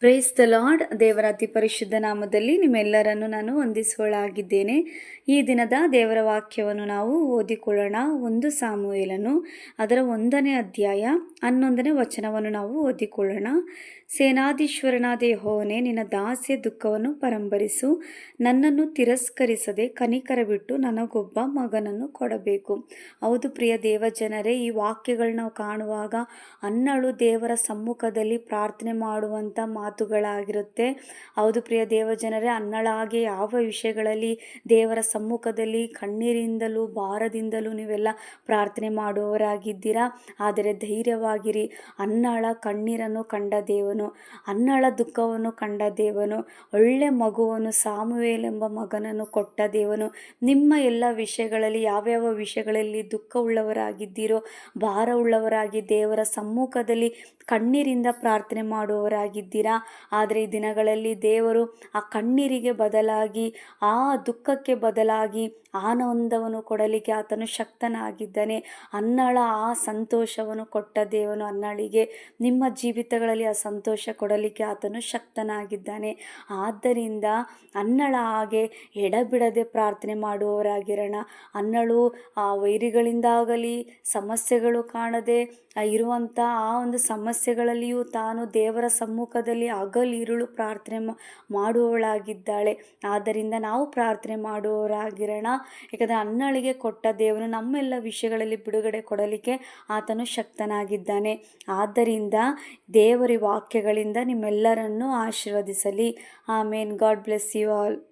Praise the lord ದೇವರ ಅತಿ ಪರಿಶುದ್ಧ ನಾಮದಲ್ಲಿ ನಿಮ್ಮೆಲ್ಲರನ್ನು ನಾನು ವಂದಿಸುವಳಾಗಿದ್ದೇನೆ. ಈ ದಿನದ ದೇವರ ವಾಕ್ಯವನ್ನು ನಾವು ಓದಿಕೊಳ್ಳೋಣ. ಒಂದು ಸಾಮುವೇಲನು ಅದರ ಒಂದನೇ ಅಧ್ಯಾಯ, ಹನ್ನೊಂದನೇ ವಚನವನ್ನು ನಾವು ಓದಿಕೊಳ್ಳೋಣ. ಸೇನಾಧೀಶ್ವರನಾದ ಹೋನೇ ನಿನ್ನ ದಾಸ್ಯ ದುಃಖವನ್ನು ಪರಂಬರಿಸು ನನ್ನನ್ನು ತಿರಸ್ಕರಿಸದೆ ಕನಿಕರ ಬಿಟ್ಟು ನನಗೊಬ್ಬ ಮಗನನ್ನು ಕೊಡಬೇಕು. ಹೌದು ಪ್ರಿಯ ದೇವಜನರೇ, ಈ ವಾಕ್ಯಗಳನ್ನ ನಾವು ಕಾಣುವಾಗ ಅನ್ನಳು ದೇವರ ಸಮ್ಮುಖದಲ್ಲಿ ಪ್ರಾರ್ಥನೆ ಮಾಡುವಂಥ ಮಾತುಗಳಾಗಿರುತ್ತೆ. ಹೌದು ಪ್ರಿಯ ದೇವಜನರೇ, ಅನ್ನಳಾಗೆ ಯಾವ ವಿಷಯಗಳಲ್ಲಿ ದೇವರ ಸಮ್ಮುಖದಲ್ಲಿ ಕಣ್ಣೀರಿಂದಲೂ ಭಾರದಿಂದಲೂ ನೀವೆಲ್ಲ ಪ್ರಾರ್ಥನೆ ಮಾಡುವವರಾಗಿದ್ದೀರಾ? ಆದರೆ ಧೈರ್ಯವಾಗಿರಿ. ಅನ್ನಳ ಕಣ್ಣೀರನ್ನು ಕಂಡ ದೇವನು, ಅನ್ನಳ ದುಃಖವನ್ನು ಕಂಡ ದೇವನು, ಒಳ್ಳೆ ಮಗುವನ್ನು ಸಾಮುವೇಲ್ ಎಂಬ ಮಗನನ್ನು ಕೊಟ್ಟ ದೇವನು, ನಿಮ್ಮ ಎಲ್ಲ ವಿಷಯಗಳಲ್ಲಿ ಯಾವ್ಯಾವ ವಿಷಯಗಳಲ್ಲಿ ದುಃಖವುಳ್ಳವರಾಗಿದ್ದೀರೋ ಭಾರವುಳ್ಳವರಾಗಿ ದೇವರ ಸಮ್ಮುಖದಲ್ಲಿ ಕಣ್ಣೀರಿಂದ ಪ್ರಾರ್ಥನೆ ಮಾಡುವವರಾಗಿದ್ದೀರಾ? ಆದರೆ ಈ ದಿನಗಳಲ್ಲಿ ದೇವರು ಆ ಕಣ್ಣೀರಿಗೆ ಬದಲಾಗಿ, ಆ ದುಃಖಕ್ಕೆ ಬದಲಾಗಿ ಆನಂದವನ್ನು ಕೊಡಲಿಕ್ಕೆ ಆತನು ಶಕ್ತನಾಗಿದ್ದಾನೆ. ಅನ್ನಳ ಆ ಸಂತೋಷವನ್ನು ಕೊಟ್ಟ ದೇವನು ಅನ್ನಳಿಗೆ ನಿಮ್ಮ ಜೀವಿತಗಳಲ್ಲಿ ಆ ಸಂತೋಷ ಕೊಡಲಿಕ್ಕೆ ಆತನು ಶಕ್ತನಾಗಿದ್ದಾನೆ. ಆದ್ದರಿಂದ ಅನ್ನಳ ಹಾಗೆ ಎಡಬಿಡದೆ ಪ್ರಾರ್ಥನೆ ಮಾಡುವವರಾಗಿರೋಣ. ಅನ್ನಳು ಆ ವೈರಿಗಳಿಂದಾಗಲಿ, ಸಮಸ್ಯೆಗಳು ಕಾಣದೆ ಇರುವಂಥ ಆ ಒಂದು ಸಮಸ್ಯೆಗಳಲ್ಲಿಯೂ ತಾನು ದೇವರ ಸಮ್ಮುಖದಲ್ಲಿ ಹಗಲಿರುಳು ಪ್ರಾರ್ಥನೆ ಮಾಡುವವಳಾಗಿದ್ದಾಳೆ. ಆದ್ದರಿಂದ ನಾವು ಪ್ರಾರ್ಥನೆ ಮಾಡುವವರಾಗಿರೋಣ. ಯಾಕಂದರೆ ಅನ್ನಳಿಗೆ ಕೊಟ್ಟ ದೇವನು ನಮ್ಮೆಲ್ಲ ವಿಷಯಗಳಲ್ಲಿ ಬಿಡುಗಡೆ ಕೊಡಲಿಕ್ಕೆ ಆತನು ಶಕ್ತನಾಗಿದ್ದಾನೆ. ಆದ್ದರಿಂದ ದೇವರ ವಾಕ್ಯಗಳಿಂದ ನಿಮ್ಮೆಲ್ಲರನ್ನೂ ಆಶೀರ್ವದಿಸಲಿ. Amen God bless you all.